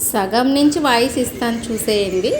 సగం నుంచి వాయిస్ ఇస్తాను చూసేయండి.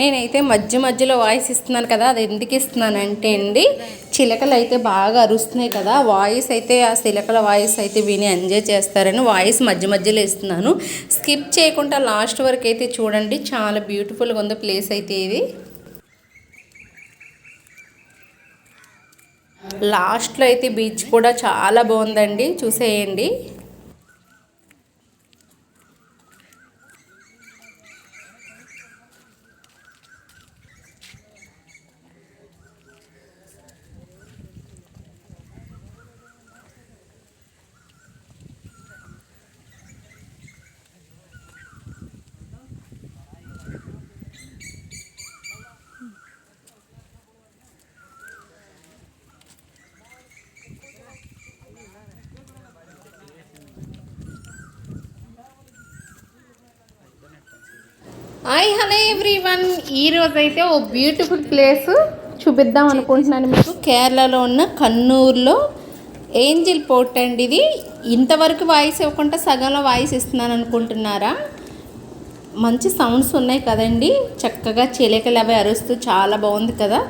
నేనైతే మధ్య మధ్యలో వాయిస్ ఇస్తున్నాను కదా అది ఎందుకు ఇస్తున్నానంటే అండి చిలకలు అయితే బాగా అరుస్తున్నాయి కదా వాయిస్ అయితే ఆ చిలకల వాయిస్ అయితే విని ఎంజాయ్ చేస్తారని వాయిస్ మధ్య మధ్యలో ఇస్తున్నాను. స్కిప్ చేయకుండా లాస్ట్ వరకు అయితే చూడండి చాలా బ్యూటిఫుల్గా ఉంది ప్లేస్ అయితే ఇది. లాస్ట్లో అయితే బీచ్ కూడా చాలా బాగుందండి చూసేయండి. హాయ్ హలో ఎవ్రీవన్ ఈరోజు అయితే ఓ బ్యూటిఫుల్ ప్లేస్ చూపిద్దాం అనుకుంటున్నాను మీకు. కేరళలో ఉన్న కన్నూరులో ఏంజిల్ పోర్ట్ అండి ఇది. ఇంతవరకు వాయిస్ ఇవ్వకుండా సగంలో వాయిస్ ఇస్తున్నాను అనుకుంటున్నారా? మంచి సౌండ్స్ ఉన్నాయి కదండి. చక్కగా చిలకలు అవి అరుస్తూ చాలా బాగుంది కదా.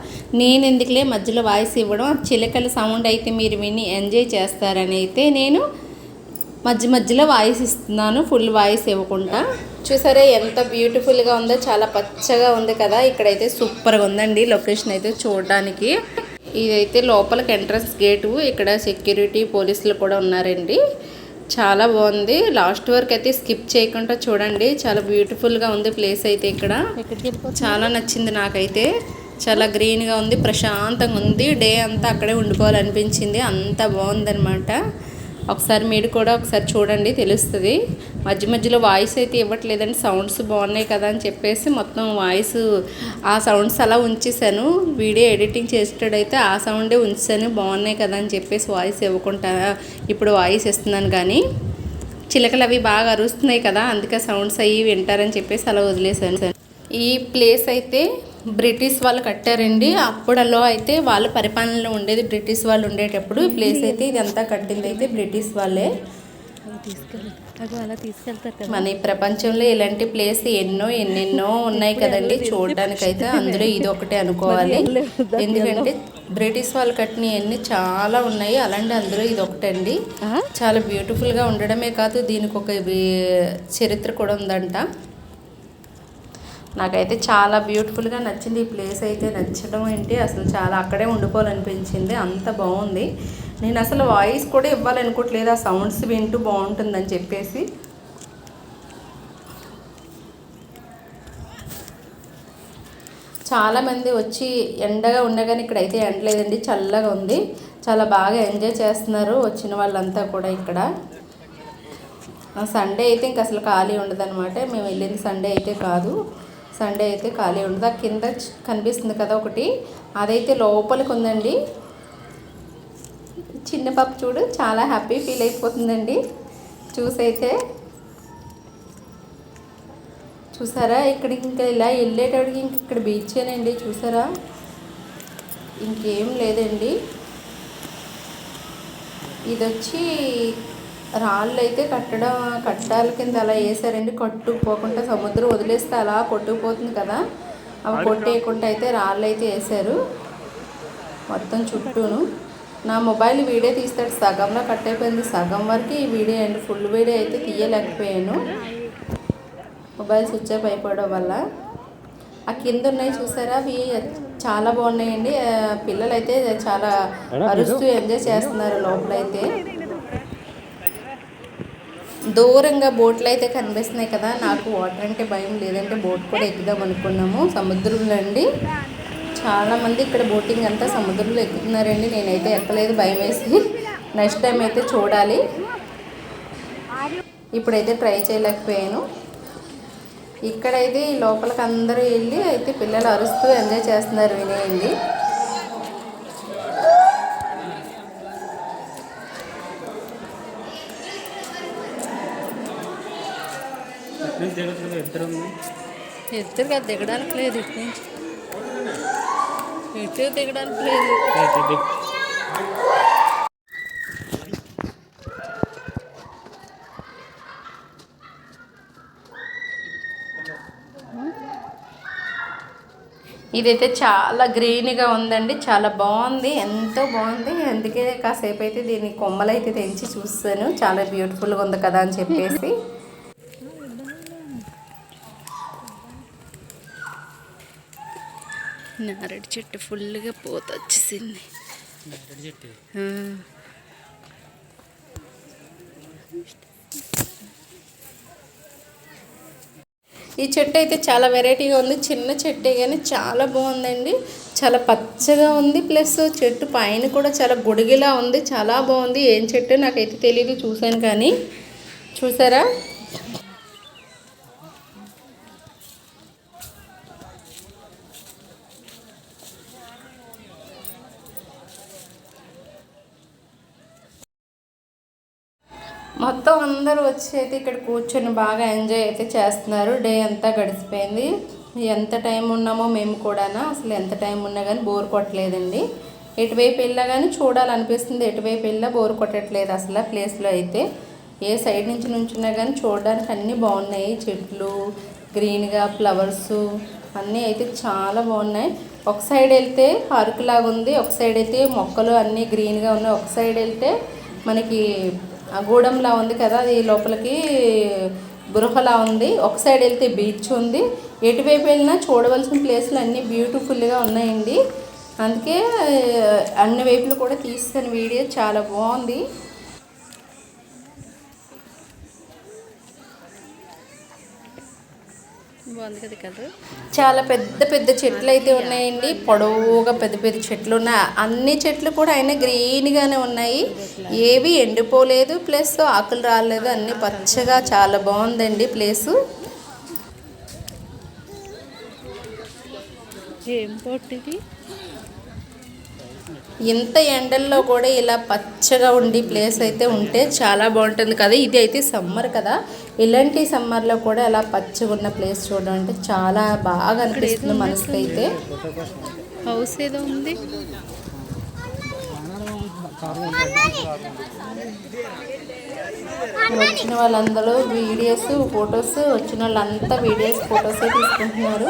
నేను ఎందుకులే మధ్యలో వాయిస్ ఇవ్వడం. ఆ చిలకల సౌండ్ అయితే మీరు విని ఎంజాయ్ చేస్తారని అయితే నేను మధ్య మధ్యలో వాయిస్ ఇస్తున్నాను ఫుల్ వాయిస్ ఇవ్వకుండా. చూసారా ఎంత బ్యూటిఫుల్గా ఉందో చాలా పచ్చగా ఉంది కదా. ఇక్కడైతే సూపర్గా ఉందండి లొకేషన్ అయితే చూడడానికి. ఇదైతే లోపలికి ఎంట్రన్స్ గేటు ఇక్కడ సెక్యూరిటీ పోలీసులు కూడా ఉన్నారండి. చాలా బాగుంది. లాస్ట్ వరకు అయితే స్కిప్ చేయకుండా చూడండి. చాలా బ్యూటిఫుల్గా ఉంది ప్లేస్ అయితే ఇక్కడ. చాలా నచ్చింది నాకైతే. చాలా గ్రీన్గా ఉంది ప్రశాంతంగా ఉంది. డే అంతా అక్కడే ఉండిపోవాలనిపించింది. అంత బాగుందనమాట ఒకసారి మీరు కూడా ఒకసారి చూడండి తెలుస్తుంది. మధ్య మధ్యలో వాయిస్ అయితే ఇవ్వట్లేదండి సౌండ్స్ బాగున్నాయి కదా అని చెప్పేసి మొత్తం వాయిస్ ఆ సౌండ్స్ అలా ఉంచేసాను వీడియో ఎడిటింగ్ చేసేటైతే ఆ సౌండే ఉంచాను బాగున్నాయి కదా అని చెప్పేసి వాయిస్ ఇవ్వకుండా ఇప్పుడు వాయిస్ ఇస్తున్నాను కానీ చిలకలు అవి బాగా అరుస్తున్నాయి కదా అందుకే సౌండ్స్ అవి వింటారని చెప్పేసి అలా వదిలేసాను ఈ ప్లేస్ అయితే బ్రిటిష్ వాళ్ళు కట్టారండి. అప్పుడలో అయితే వాళ్ళ పరిపాలనలో ఉండేది బ్రిటిష్ వాళ్ళు ఉండేటప్పుడు. ఈ ప్లేస్ అయితే ఇదంతా కట్టింది అయితే బ్రిటిష్ వాళ్ళే. మన ఈ ప్రపంచంలో ఇలాంటి ప్లేస్ ఎన్నో ఎన్నెన్నో ఉన్నాయి కదండి. చూడడానికి అయితే అందులో ఇది ఒకటే అనుకోవాలి. ఎందుకంటే బ్రిటిష్ వాళ్ళు కట్టినవన్నీ చాలా ఉన్నాయి. అలాంటి అందులో ఇది ఒకటండి. చాలా బ్యూటిఫుల్గా ఉండడమే కాదు దీనికి ఒక చరిత్ర కూడా ఉందంట. నాకైతే చాలా బ్యూటిఫుల్గా నచ్చింది. ఈ ప్లేస్ అయితే నచ్చడం ఏంటి? అసలు చాలా అక్కడే ఉండిపోవాలనిపించింది. అంత బాగుంది. నేను అసలు వాయిస్ కూడా ఇవ్వాలనుకోవట్లేదు. ఆ సౌండ్స్ వింటూ బాగుంటుందని చెప్పేసి. చాలామంది వచ్చి ఎండగా ఉండగానే ఇక్కడైతే ఎండ లేదండి. చల్లగా ఉంది. చాలా బాగా ఎంజాయ్ చేస్తున్నారు వచ్చిన వాళ్ళంతా కూడా ఇక్కడ. సండే అయితే ఇంక అసలు ఖాళీ ఉండదన్నమాట. మేము వెళ్ళింది సండే అయితే కాదు. సండే అయితే ఖాళీ ఉండదు. ఆ కింద కనిపిస్తుంది కదా ఒకటి. అదైతే లోపలికి ఉందండి. చిన్న పాప చూడు చాలా హ్యాపీ ఫీల్ అయిపోతుందండి. చూసైతే. చూసారా? ఇక్కడ ఇంకా ఇలా వెళ్ళేటప్పటికి ఇంక ఇక్కడ బీచేనండి చూసారా? ఇంకేం లేదండి. ఇది వచ్చి రాళ్ళు అయితే కట్టడం కట్టాల కింద అలా వేసారండి కొట్టుకుపోకుండా సముద్రం వదిలేస్తే అలా కొట్టుకుపోతుంది కదా. అవి కొట్టేయకుండా అయితే రాళ్ళు అయితే వేసారు మొత్తం చుట్టూను. నా మొబైల్ వీడియో తీస్తాడు. సగంలో కట్ అయిపోయింది సగం వరకు ఈ వీడియో అండి. ఫుల్ వీడియో అయితే తీయలేకపోయాను. మొబైల్ స్విచ్ ఆఫ్ అయిపోవడం వల్ల. ఆ కింద ఉన్నాయి చూసారా? అవి చాలా బాగున్నాయండి. ఆ, పిల్లలు అయితే చాలా అరుస్తూ ఎంజాయ్ చేస్తున్నారు లోపలైతే. దూరంగా బోట్లు అయితే కనిపిస్తున్నాయి కదా నాకు వాటర్ అంటే భయం లేదంటే బోట్ కూడా ఎక్కుదాం అనుకున్నాము. సముద్రంలో అండి. చాలామంది ఇక్కడ బోటింగ్ అంతా సముద్రంలో ఎక్కుతున్నారండి. నేనైతే ఎక్కలేదు భయం వేసి. నెక్స్ట్ టైం అయితే చూడాలి. ఇప్పుడైతే ట్రై చేయలేకపోయాను. ఇక్కడైతే ఈ లోపలికి అందరూ వెళ్ళి అయితే పిల్లలు అరుస్తూ ఎంజాయ్ చేస్తున్నారు వినేయండి ఎక్కడి నుంచి దిగుతుంది ఇద్దరు ఎత్తురు కదా దిగడానికి లేదు ఎటు దిగడానికి లేదు. ఇదైతే చాలా గ్రీన్గా ఉందండి చాలా బాగుంది ఎంతో బాగుంది. అందుకే కాసేపు అయితే దీని కొమ్మలు అయితే తెంచి చూస్తాను. చాలా బ్యూటిఫుల్గా ఉంది కదా అని చెప్పేసి. నారడి చెట్టు ఫుల్గా పూత వచ్చేసింది. ఈ చెట్టు అయితే చాలా వెరైటీగా ఉంది. చిన్న చెట్టే కానీ చాలా బాగుందండి. చాలా పచ్చగా ఉంది. ప్లస్ చెట్టు పైన కూడా చాలా గొడిగిలా ఉంది. చాలా బాగుంది. ఏం చెట్టు? నాకైతే తెలియదు చూశాను కానీ. చూసారా? మొత్తం అందరూ వచ్చి అయితే ఇక్కడ కూర్చొని బాగా ఎంజాయ్ అయితే చేస్తున్నారు. డే అంతా గడిచిపోయింది. ఎంత టైం ఉన్నామో మేము కూడానా? అసలు ఎంత టైం ఉన్నా కానీ బోర్ కొట్టలేదండి. ఎటువైపు వెళ్ళా కానీ చూడాలనిపిస్తుంది. ఎటువైపు వెళ్ళా బోర్ కొట్టట్లేదు అసలు ఆ ప్లేస్లో అయితే. ఏ సైడ్ నుంచి నుంచున్నా కానీ చూడడానికి అన్నీ బాగున్నాయి. చెట్లు గ్రీన్గా ఫ్లవర్స్ అన్నీ అయితే చాలా బాగున్నాయి. ఒక సైడ్ వెళ్తే పార్క్ లాగా ఉంది ఒక సైడ్ అయితే మొక్కలు అన్నీ గ్రీన్గా ఉన్నాయి. ఒక సైడ్ వెళ్తే మనకి గూడెంలా ఉంది కదా అది లోపలికి బృహలా ఉంది. ఒక సైడ్ వెళ్తే బీచ్ ఉంది. ఎటువైపు వెళ్ళినా చూడవలసిన ప్లేస్లు అన్నీ బ్యూటిఫుల్గా ఉన్నాయండి. అందుకే అన్ని వైపులు కూడా తీసిన వీడియో. చాలా బాగుంది. బాగుంది కదా కదా చాలా పెద్ద పెద్ద చెట్లు అయితే ఉన్నాయండి. పొడవుగా పెద్ద పెద్ద చెట్లు ఉన్నాయి. అన్ని చెట్లు కూడా అయినా గ్రీన్గానే ఉన్నాయి. ఏవి ఎండిపోలేదు. ప్లస్ ఆకులు రాలేదు. అన్ని పచ్చగా చాలా బాగుందండి ప్లేసు. ఏం పొట్టిది ఇంత ఎండల్లో కూడా ఇలా పచ్చగా ఉండి ప్లేస్ అయితే ఉంటే చాలా బాగుంటుంది కదా. ఇది అయితే సమ్మర్ కదా. ఇలాంటి సమ్మర్లో కూడా అలా పచ్చగా ఉన్న ప్లేస్ చూడడం అంటే చాలా బాగా అనిపిస్తుంది మనసుకి అయితే. హౌస్ ఏదో ఉంది. వచ్చిన వాళ్ళందరూ వీడియోస్ ఫొటోస్ వచ్చిన వాళ్ళంతా వీడియోస్ ఫొటోస్ తీసుకుంటున్నారు.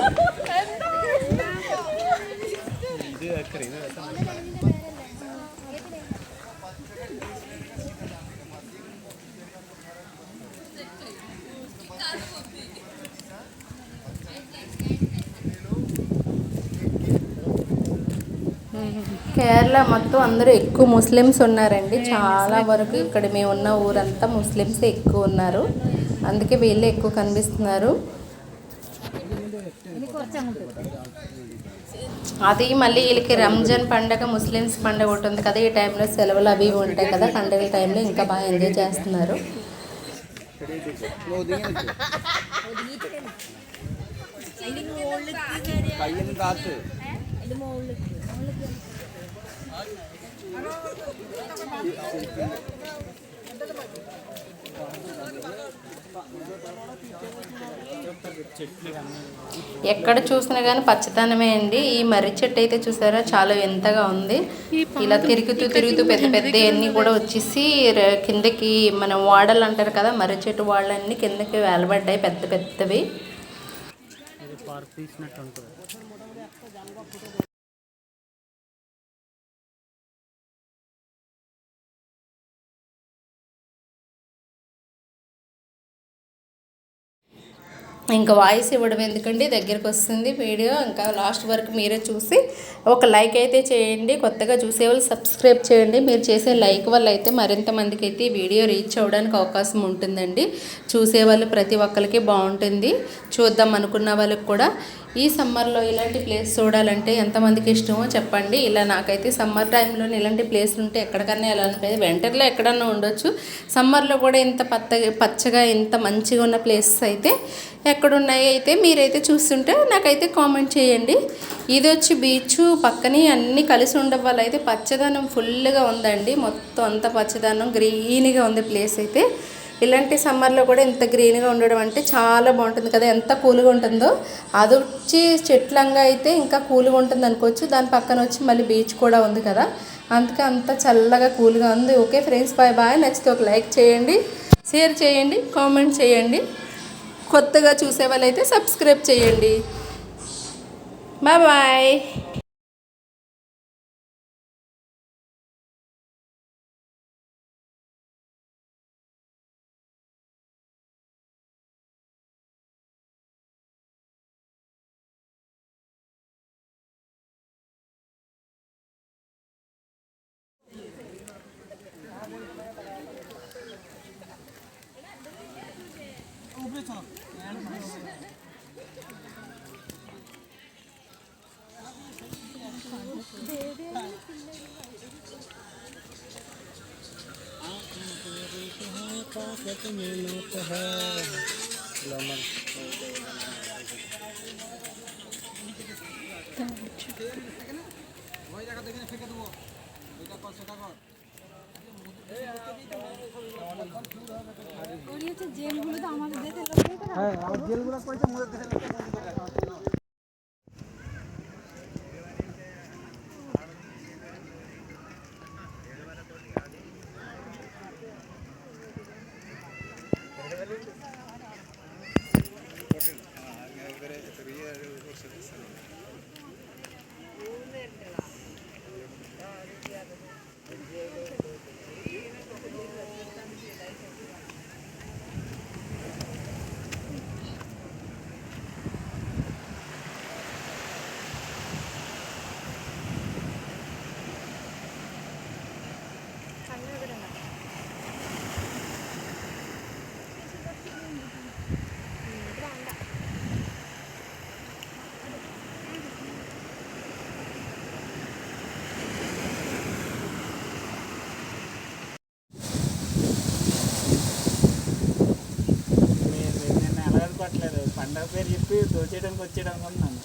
కేరళ మొత్తం అందరూ ఎక్కువ ముస్లిమ్స్ ఉన్నారండి. చాలా వరకు ఇక్కడ మేము ఉన్న ఊరంతా ముస్లిమ్స్ ఎక్కువ ఉన్నారు. అందుకే వీళ్ళే ఎక్కువ కనిపిస్తున్నారు. అది మళ్ళీ వీళ్ళకి రంజాన్ పండగ ముస్లిమ్స్ పండగ ఉంటుంది కదా ఈ టైంలో సెలవులు అవి ఉంటాయి కదా పండగల టైంలో ఇంకా బాగా ఎంజాయ్ చేస్తున్నారు. ఎక్కడ చూసినా కానీ పచ్చదనమే అండి. ఈ మర్రి చెట్టు అయితే చూసారా? చాలా వింతగా ఉంది. ఇలా తిరుగుతూ తిరుగుతూ పెద్ద పెద్ద అన్నీ కూడా వచ్చేసి కిందకి మన వాడలు అంటారు కదా మర్రి చెట్టు వాళ్ళన్నీ కిందకి వేలబడ్డాయి పెద్ద పెద్దవి. పార్క్ తీసినట్టు ఉంటుంది. ఇంకా వాయిస్ ఇవ్వడం ఎందుకండి? దగ్గరికి వస్తుంది వీడియో. ఇంకా లాస్ట్ వరకు మీరే చూసి ఒక లైక్ అయితే చేయండి. కొత్తగా చూసే వాళ్ళు సబ్స్క్రైబ్ చేయండి. మీరు చేసే లైక్ వల్ల అయితే మరింత మందికి అయితే ఈ వీడియో రీచ్ అవ్వడానికి అవకాశం ఉంటుందండి. చూసేవాళ్ళు ప్రతి ఒక్కరికి బాగుంటుంది. చూద్దాం అనుకున్న వాళ్ళకి కూడా ఈ సమ్మర్లో ఇలాంటి ప్లేస్ చూడాలంటే ఎంతమందికి ఇష్టమో చెప్పండి. ఇలా నాకైతే సమ్మర్ టైంలో ఇలాంటి ప్లేస్లు ఉంటే ఎక్కడికన్నా వెళ్ళాలంటే వెంటర్లో ఎక్కడన్నా ఉండొచ్చు. సమ్మర్లో కూడా ఇంత పచ్చ పచ్చగా ఇంత మంచిగా ఉన్న ప్లేసెస్ అయితే ఎక్కడున్నాయి అయితే మీరైతే చూస్తుంటే నాకైతే కామెంట్ చేయండి. ఇది వచ్చి బీచ్ పక్కనే అన్నీ కలిసి ఉండడం వల్ల అయితే పచ్చదనం ఫుల్గా ఉందండి. మొత్తం అంత పచ్చదనం గ్రీన్గా ఉంది ప్లేస్ అయితే. ఇలాంటి సమ్మర్లో కూడా ఇంత గ్రీన్గా ఉండడం అంటే చాలా బాగుంటుంది కదా. ఎంత కూల్గా ఉంటుందో. అది వచ్చి చెట్లంగా అయితే ఇంకా కూల్గా ఉంటుంది అనుకోవచ్చు. దాని పక్కన వచ్చి మళ్ళీ బీచ్ కూడా ఉంది కదా. అందుకే అంత చల్లగా కూల్గా ఉంది. Okay friends bye bye. నచ్చితే ఒక లైక్ చేయండి షేర్ చేయండి కామెంట్ చేయండి. కొత్తగా చూసే వాళ్ళైతే సబ్స్క్రైబ్ చేయండి. Bye bye. তাকত মিলত হ্যাঁ লমন ওই জায়গা দেবো এটা কত টাকা জেলগুলো তো মোদের দেশে నా పేరు చెప్పి దోచేయడానికి వచ్చేయడానికి ఉన్నాను